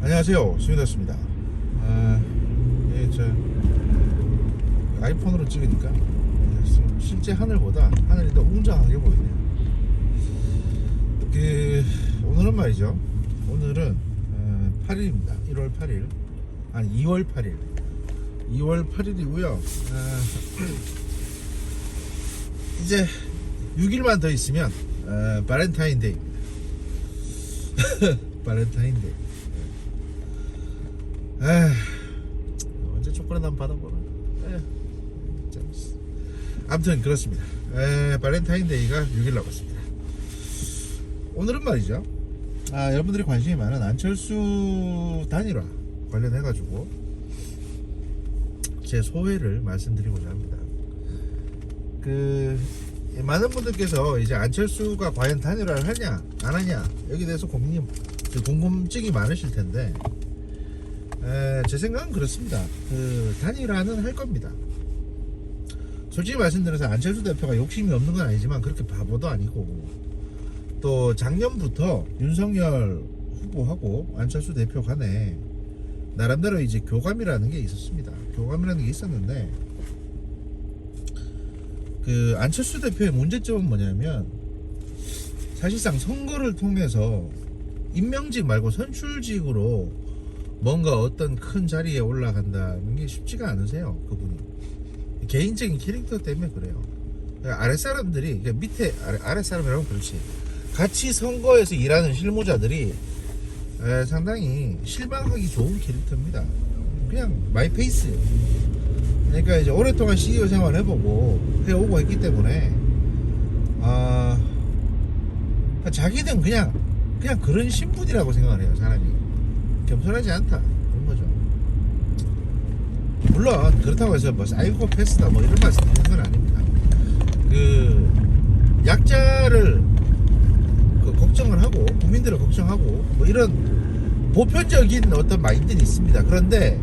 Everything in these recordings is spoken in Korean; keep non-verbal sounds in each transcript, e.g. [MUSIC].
안녕하세요. 수민호습니다. 아, 예, 저 아이폰으로 찍으니까 실제 하늘보다 하늘이 더 웅장하게 보이네요. 그 오늘은 말이죠. 오늘은 어, 8일입니다. 1월 8일. 아니 2월 8일. 2월 8일이고요. 아, [CLEARS THROAT] 이제 6일만 더 있으면 어, 바렌타인데이입니다. 바렌타인데이. [LAUGHS] 에휴, 언제 초콜릿 한번 받아보나. 참. 아무튼 그렇습니다. 에, 발렌타인데이가 6일 남았습니다. 오늘은 말이죠. 아, 여러분들이 관심이 많은 안철수 단일화 관련해 가지고 제 소회를 말씀드리고자 합니다. 그 많은 분들께서 이제 안철수가 과연 단일화를 하냐 안 하냐 여기에 대해서 고민이 궁금증이 많으실 텐데 에, 제 생각은 그렇습니다. 그 단일화는 할 겁니다. 솔직히 말씀드려서 안철수 대표가 욕심이 없는 건 아니지만 그렇게 바보도 아니고 또 작년부터 윤석열 후보하고 안철수 대표 간에 나름대로 이제 교감이라는 게 있었습니다. 교감이라는 게 있었는데 그 안철수 대표의 문제점은 뭐냐면 사실상 선거를 통해서 임명직 말고 선출직으로 뭔가 어떤 큰 자리에 올라간다는 게 쉽지가 않으세요 그분이. 개인적인 캐릭터 때문에 그래요. 그러니까 아랫사람들이 그러니까 밑에 아래, 아랫사람이라면 그렇지. 같이 선거에서 일하는 실무자들이 에, 상당히 실망하기 좋은 캐릭터입니다. 그냥 마이 페이스. 그러니까 이제 오랫동안 CEO 생활 해보고 해오고 했기 때문에 아 자기는 그냥 그냥 그런 신분이라고 생각을 해요 사람이 겸손하지 않다. 그런 거죠. 물론 그렇다고 해서 뭐 사이코패스다 뭐 이런 말씀 드리는 건 아닙니다. 그 약자를 그 걱정을 하고 국민들을 걱정하고 뭐 이런 보편적인 어떤 마인드는 있습니다. 그런데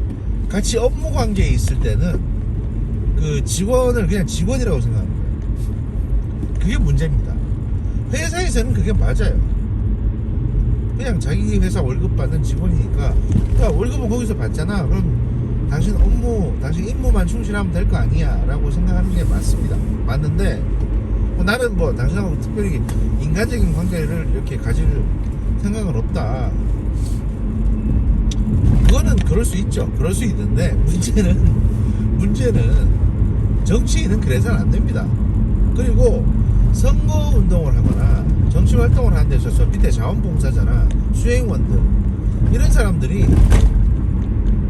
같이 업무 관계에 있을 때는 그 직원을 그냥 직원이라고 생각하는 거예요 그게 문제입니다. 회사에서는 그게 맞아요 그냥 자기 회사 월급 받는 직원이니까. 야 월급은 거기서 받잖아. 그럼 당신 업무 당신 임무만 충실하면 될 거 아니야. 라고 생각하는 게 맞습니다. 맞는데 뭐 나는 뭐 당신하고 특별히 인간적인 관계를 이렇게 가질 생각은 없다. 그거는 그럴 수 있죠. 그럴 수 있는데 [LAUGHS] 문제는 문제는 정치인은 그래서는 안 됩니다. 그리고 선거 운동을 하거나 정치 활동을 하는 데 있어서 밑에 자원봉사자나 수행원들 이런 사람들이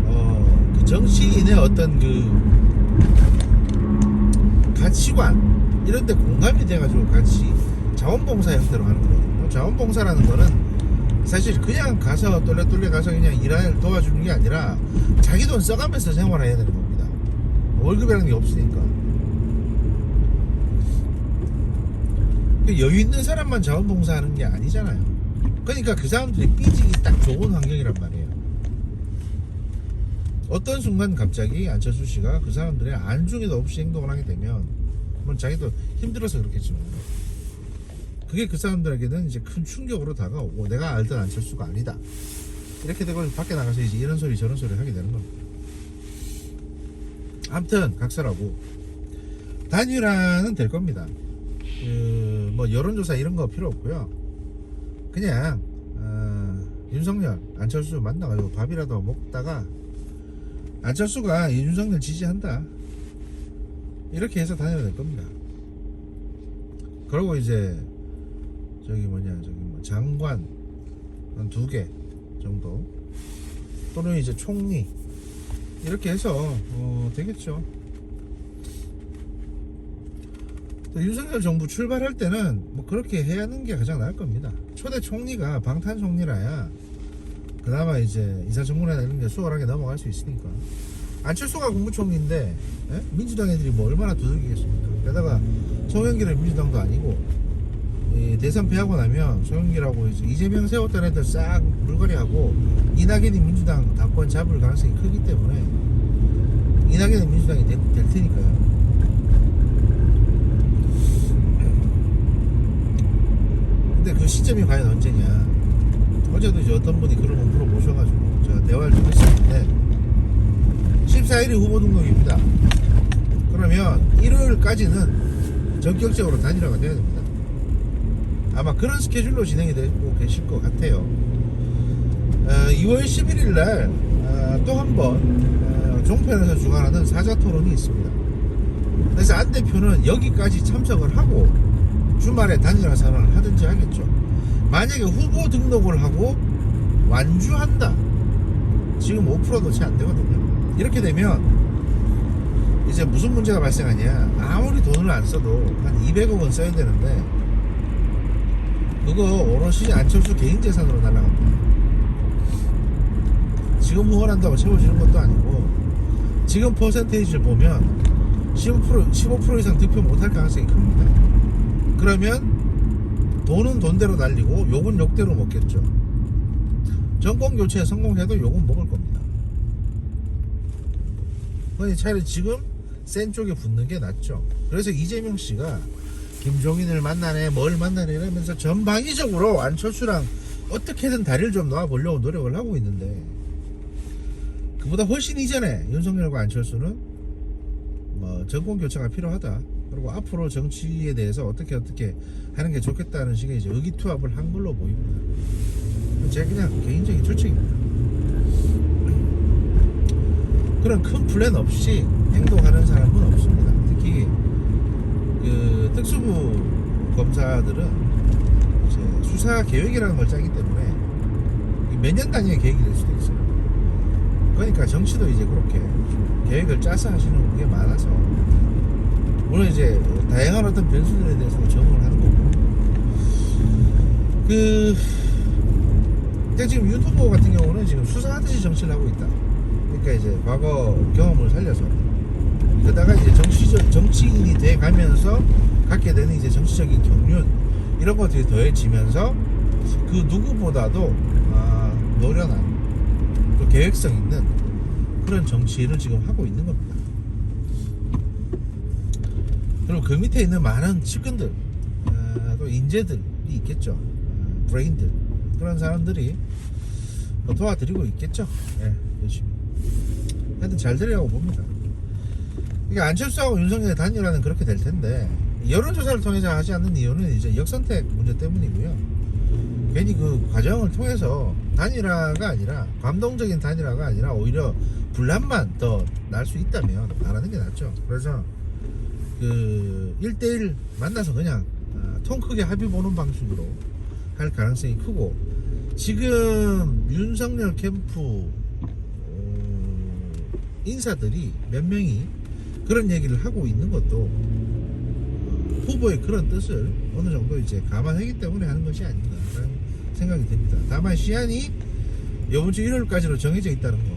어, 그 정치인의 어떤 그 가치관 이런 데 공감이 돼가지고 같이 자원봉사 형태로 하는 거거든요. 자원봉사라는 거는 사실 그냥 가서 똘레똘레 가서 그냥 일을 도와주는 게 아니라 자기 돈 써가면서 생활해야 되는 겁니다. 월급이라는 게 없으니까 여유 있는 사람만 자원봉사하는 게 아니잖아요. 그러니까 그 사람들이 삐지기 딱 좋은 환경이란 말이에요. 어떤 순간 갑자기 안철수 씨가 그 사람들의 안중에도 없이 행동을 하게 되면 물론 자기도 힘들어서 그렇겠지만 그게 그 사람들에게는 이제 큰 충격으로 다가오고 내가 알던 안철수가 아니다. 이렇게 되고 밖에 나가서 이제 이런 소리 저런 소리 하게 되는 겁니다. 아무튼 각설하고 단일화는 될 겁니다. 그 뭐 여론조사 이런 거 필요 없고요. 그냥 어, 윤석열, 안철수 만나가지고 밥이라도 먹다가 안철수가 윤석열 지지한다. 이렇게 해서 다녀야 될 겁니다. 그리고 이제 저기 뭐냐 저기 뭐 장관 한 두 개 정도 또는 이제 총리 이렇게 해서 어, 되겠죠. 또 윤석열 정부 출발할 때는 뭐 그렇게 해야 하는 게 가장 나을 겁니다. 초대 총리가 방탄 총리라야 그나마 이제 인사청문회나 이런 게 수월하게 넘어갈 수 있으니까. 안철수가 국무총리인데 예? 민주당 애들이 뭐 얼마나 두들기겠습니까? 게다가 송영길은 민주당도 아니고 이 대선 패하고 나면 송영길하고 이재명 세웠던 애들 싹 물거리하고 이낙연이 민주당 당권 잡을 가능성이 크기 때문에 이낙연은 민주당이 될, 될 테니까요. 근데 그 시점이 과연 언제냐? 어제도 이제 어떤 분이 그런 걸 물어보셔가지고 14일이 후보 등록입니다. 그러면 일요일까지는 전격적으로 단일화가 돼야 됩니다. 아마 그런 스케줄로 진행이 되고 계실 것 같아요. 어, 2월 11일 날 어, 또한번 어, 종편에서 주관하는 사자 토론이 있습니다. 그래서 안 대표는 여기까지 참석을 하고 주말에 단일화 선언을 하든지 하겠죠. 만약에 후보 등록을 하고 완주한다. 지금 5%도 채 안 되거든요. 이렇게 되면 이제 무슨 문제가 발생하냐. 아무리 돈을 안 써도 한 200억 원 써야 되는데 그거 오롯이 안철수 개인 재산으로 날아갑니다. 지금 후원한다고 채워지는 것도 아니고 지금 퍼센테이지를 보면 15% 15% 이상 득표 못할 가능성이 큽니다. 그러면 돈은 돈대로 날리고 욕은 욕대로 먹겠죠. 정권 교체에 성공해도 욕은 먹을 겁니다. 그러니 차라리 지금 센 쪽에 붙는 게 낫죠. 그래서 이재명 씨가 김종인을 만나네, 뭘 만나네 이러면서 전방위적으로 안철수랑 어떻게든 다리를 좀 놓아보려고 노력을 하고 있는데 그보다 훨씬 이전에 윤석열과 안철수는 뭐 정권 교체가 필요하다. 그리고 앞으로 정치에 대해서 어떻게 어떻게 하는 게 좋겠다는 식의 이제 의기투합을 한 걸로 보입니다. 제 그냥 개인적인 추측입니다. 그런 큰 플랜 없이 행동하는 사람은 없습니다. 특히 그 특수부 검사들은 수사 계획이라는 걸 짜기 때문에 몇 년 단위의 계획이 될 수도 있어요. 그러니까 정치도 이제 그렇게 좀 계획을 짜서 하시는 게 많아서 물론 이제 다양한 어떤 변수들에 대해서 적응을 하는 거고 그 지금 윤 후보 같은 경우는 지금 수사하듯이 정치를 하고 있다. 그러니까 이제 과거 경험을 살려서 그러다가 이제 정치적 정치인이 돼 가면서 갖게 되는 이제 정치적인 경륜 이런 것들이 더해지면서 그 누구보다도 아, 노련한 또 계획성 있는 그런 정치인을 지금 하고 있는 겁니다. 그리고 그 밑에 있는 많은 측근들 아, 또 인재들이 있겠죠. 아, 브레인들 그런 사람들이 뭐 도와드리고 있겠죠. 예, 열심히. 하여튼 잘 되리라고 봅니다. 이게 안철수하고 윤석열의 단일화는 그렇게 될 텐데 여론조사를 통해서 하지 않는 이유는 이제 역선택 문제 때문이고요. 괜히 그 과정을 통해서 단일화가 아니라 감동적인 단일화가 아니라 오히려 분란만 더 날 수 있다면 안 하는 게 낫죠. 그래서 그 1대1 만나서 그냥 아, 통 크게 합의 보는 방식으로 할 가능성이 크고 지금 윤석열 캠프 어, 인사들이 몇 명이 그런 얘기를 하고 있는 것도 어, 후보의 그런 뜻을 어느 정도 이제 감안하기 때문에 하는 것이 아닌가라는 생각이 듭니다. 다만 시한이 이번 주 일요일까지로 정해져 있다는 거.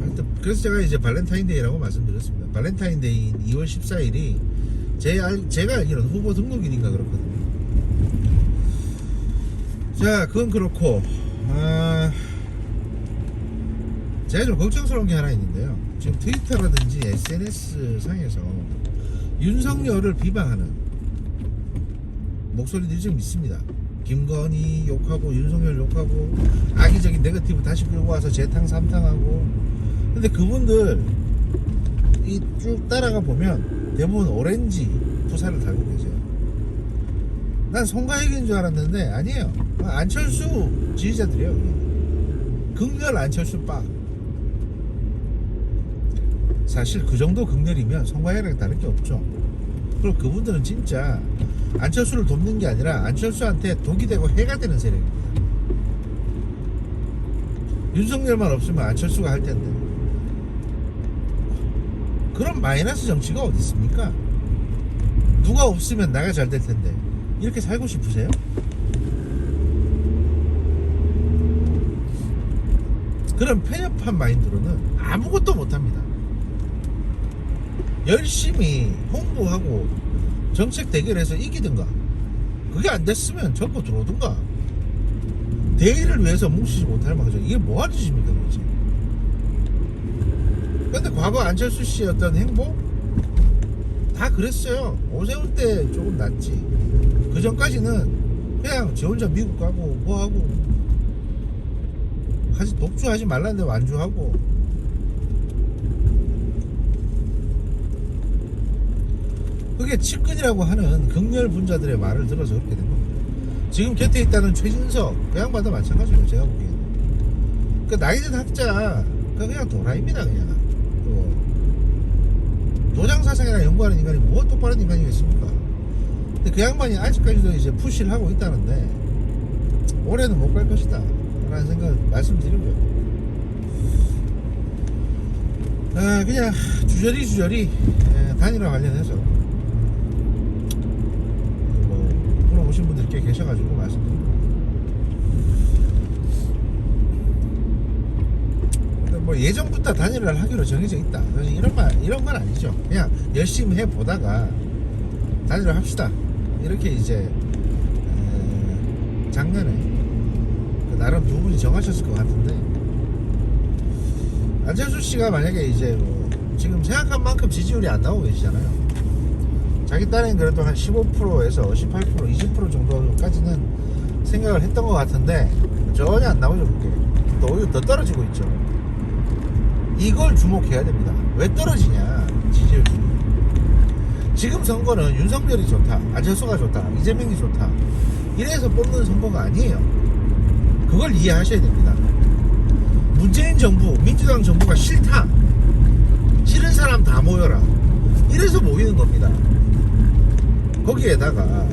하여튼 그래서 제가 이제 발렌타인데이라고 말씀드렸습니다. 발렌타인데이인 2월 14일이 제 알, 제가 알기로는 후보 등록일인가 그렇거든요. 자, 그건 그렇고, 아, 제가 좀 걱정스러운 게 하나 있는데요. 지금 트위터라든지 SNS 상에서 윤석열을 비방하는 목소리들이 좀 있습니다. 김건희 욕하고 윤석열 욕하고 악의적인 네거티브 다시 끌고 와서 재탕 삼탕하고 근데 그분들 이 쭉 따라가 보면 대부분 오렌지 부사를 달고 계세요. 난 송가혁인 줄 알았는데 아니에요. 안철수 지지자들이에요. 그냥. 극렬 안철수 빠. 사실 그 정도 극렬이면 송가혁이랑 다를 게 없죠. 그리고 그분들은 진짜 안철수를 돕는 게 아니라 안철수한테 독이 되고 해가 되는 세력입니다. 윤석열만 없으면 안철수가 할 텐데. 그런 마이너스 정치가 어디 있습니까? 누가 없으면 나가 잘 될 텐데. 이렇게 살고 싶으세요? 그런 편협한 마인드로는 아무것도 못합니다. 열심히 홍보하고 정책 대결해서 이기든가 그게 안 됐으면 접고 들어오든가 대의를 위해서 뭉치지 못할 망정 이게 뭐하는 짓입니까 도대체 근데 과거 안철수 씨의 어떤 행보? 다 그랬어요. 오세훈 때 조금 낫지. 그 전까지는 그냥 지 혼자 미국 가고 뭐 하고. 하지 독주하지 말라는데 완주하고. 그게 측근이라고 하는 극렬 분자들의 말을 들어서 그렇게 된 겁니다. 지금 곁에 있다는 최진석 그 양반도 마찬가지예요. 제가 보기에는. 그 나이든 학자 그 그냥 도라입니다 그냥 그 도장 사상이나 연구하는 인간이 뭐 똑바른 인간이겠습니까? 근데 그 양반이 아직까지도 이제 푸시를 하고 있다는데 올해는 못 갈 것이다 라는 생각을 말씀드리고요 아, 그냥 주저리 주저리 에, 단일화 관련해서 뭐 물어보신 분들이 꽤 계셔가지고 말씀드립니다 근데 뭐 예전부터 단일화를 하기로 정해져 있다 이런 말 이런 건 아니죠 그냥 열심히 해 보다가 단일화 합시다 이렇게 이제 에, 작년에 그 나름 두 분이 정하셨을 것 같은데 안철수 씨가 만약에 이제 뭐 지금 생각한 만큼 지지율이 안 나오고 계시잖아요. 자기 딴엔 그래도 한 15%에서 18% 20% 정도까지는 생각을 했던 것 같은데 전혀 안 나오죠 그게. 또 오히려 더 떨어지고 있죠. 이걸 주목해야 됩니다. 왜 떨어지냐 지지율이. 지금 선거는 윤석열이 좋다, 안철수가 좋다, 이재명이 좋다. 이래서 뽑는 선거가 아니에요. 그걸 이해하셔야 됩니다. 문재인 정부, 민주당 정부가 싫다. 싫은 사람 다 모여라. 이래서 모이는 겁니다. 거기에다가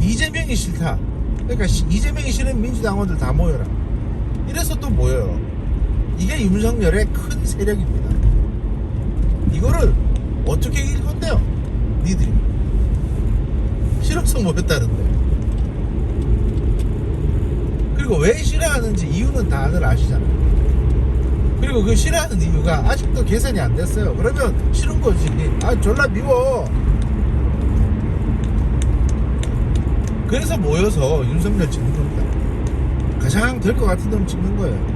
이재명이 싫다. 그러니까 시- 이재명이 싫은 민주당원들 다 모여라. 이래서 또 모여요. 이게 윤석열의 큰 세력입니다. 이거를 어떻게 이길 건데요? 니들이. 싫어서 모였다는데. 그리고 왜 싫어하는지 이유는 다들 아시잖아요. 그리고 그 싫어하는 이유가 아직도 개선이 안 됐어요. 그러면 싫은 거지. 아, 졸라 미워. 그래서 모여서 윤석열 찍는 겁니다. 가장 될 것 같은 놈 찍는 거예요.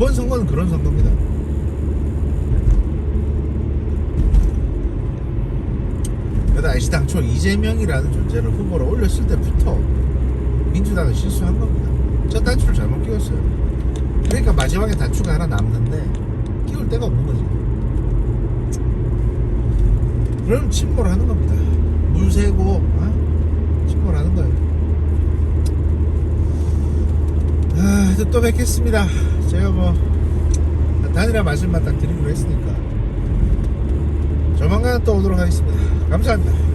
이번 선거는 그런 선거입니다. 그래도 아시 당초 이재명이라는 존재를 후보로 올렸을 때부터 민주당은 실수한 겁니다. 첫 단추를 잘못 끼웠어요. 그러니까 마지막에 단추가 하나 남는데 끼울 데가 없는 거지. 그럼 침몰 하는 겁니다. 물 새고 어? 침몰 하는 거예요. 아, 또 뵙겠습니다. 제가 뭐 단일화 말씀만 딱 드리기로 했으니까 조만간 또 오도록 하겠습니다. 감사합니다.